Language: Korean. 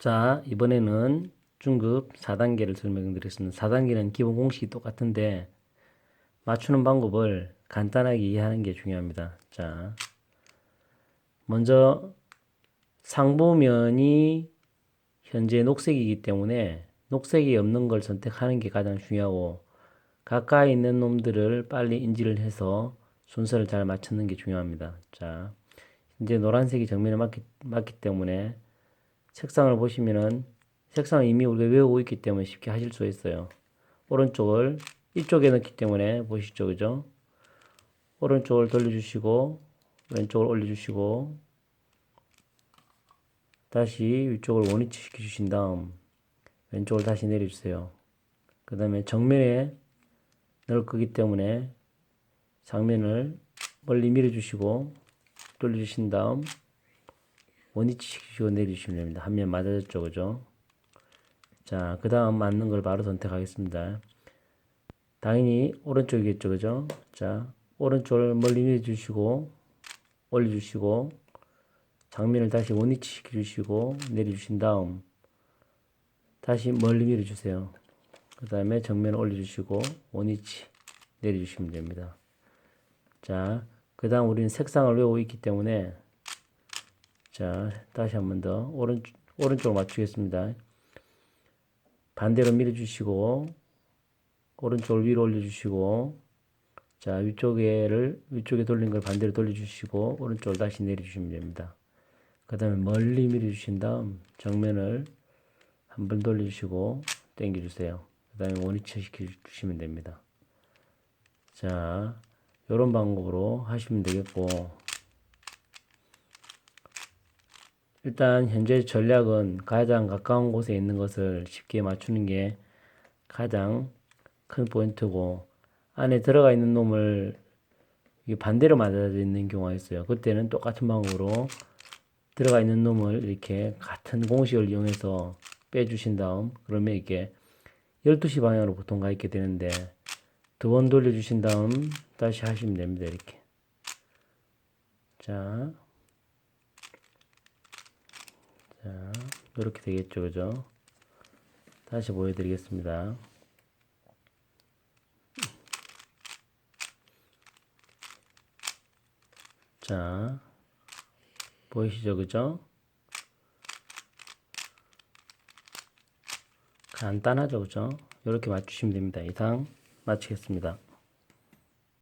자, 이번에는 중급 4단계를 설명드리겠습니다. 4단계는 기본 공식이 똑같은데 맞추는 방법을 간단하게 이해하는 게 중요합니다. 자, 먼저 상보면이 현재 녹색이기 때문에 녹색이 없는 걸 선택하는 게 가장 중요하고 가까이 있는 놈들을 빨리 인지를 해서 순서를 잘 맞추는 게 중요합니다. 자, 이제 노란색이 정면에 맞기, 맞기 때문에 색상을 보시면은 색상을 이미 우리가 외우고 있기 때문에 쉽게 하실 수 있어요. 오른쪽을 이쪽에 넣기 때문에 보시죠, 그죠? 오른쪽을 돌려주시고 왼쪽을 올려주시고 다시 위쪽을 원위치 시켜주신 다음 왼쪽을 다시 내려주세요. 그 다음에 정면에 넣을 거기 때문에 장면을 멀리 밀어주시고 돌려주신 다음 원위치 시키시고 내려주시면 됩니다. 한 면 맞아졌죠, 그죠? 자, 그 다음 맞는 걸 바로 선택하겠습니다. 당연히 오른쪽이겠죠, 그죠? 자, 오른쪽을 멀리 밀어주시고 올려주시고 장면을 다시 원위치 시켜주시고 내려주신 다음 다시 멀리 밀어주세요. 그 다음에 정면을 올려주시고 원위치 내려주시면 됩니다. 자, 그 다음 우리는 색상을 외우고 있기 때문에 자, 다시 한 번 더 오른 오른쪽으로 맞추겠습니다. 반대로 밀어주시고 오른쪽을 위로 올려주시고 자 위쪽에를 위쪽에 돌린 걸 반대로 돌려주시고 오른쪽을 다시 내려주시면 됩니다. 그 다음에 멀리 밀어주신 다음 정면을 한 번 돌려주시고 당겨주세요. 그 다음에 원위치 시켜주시면 됩니다. 자 이런 방법으로 하시면 되겠고 일단 현재 전략은 가장 가까운 곳에 있는 것을 쉽게 맞추는 게 가장 큰 포인트고 안에 들어가 있는 놈을 반대로 맞아져 있는 경우가 있어요. 그때는 똑같은 방법으로 들어가 있는 놈을 이렇게 같은 공식을 이용해서 빼주신 다음 그러면 이게 12시 방향으로 보통 가 있게 되는데 두 번 돌려주신 다음 다시 하시면 됩니다. 이렇게 자 자, 이렇게 되겠죠, 그죠? 다시 보여드리겠습니다. 자, 보이시죠, 그죠? 간단하죠, 그죠? 이렇게 맞추시면 됩니다. 이상 마치겠습니다.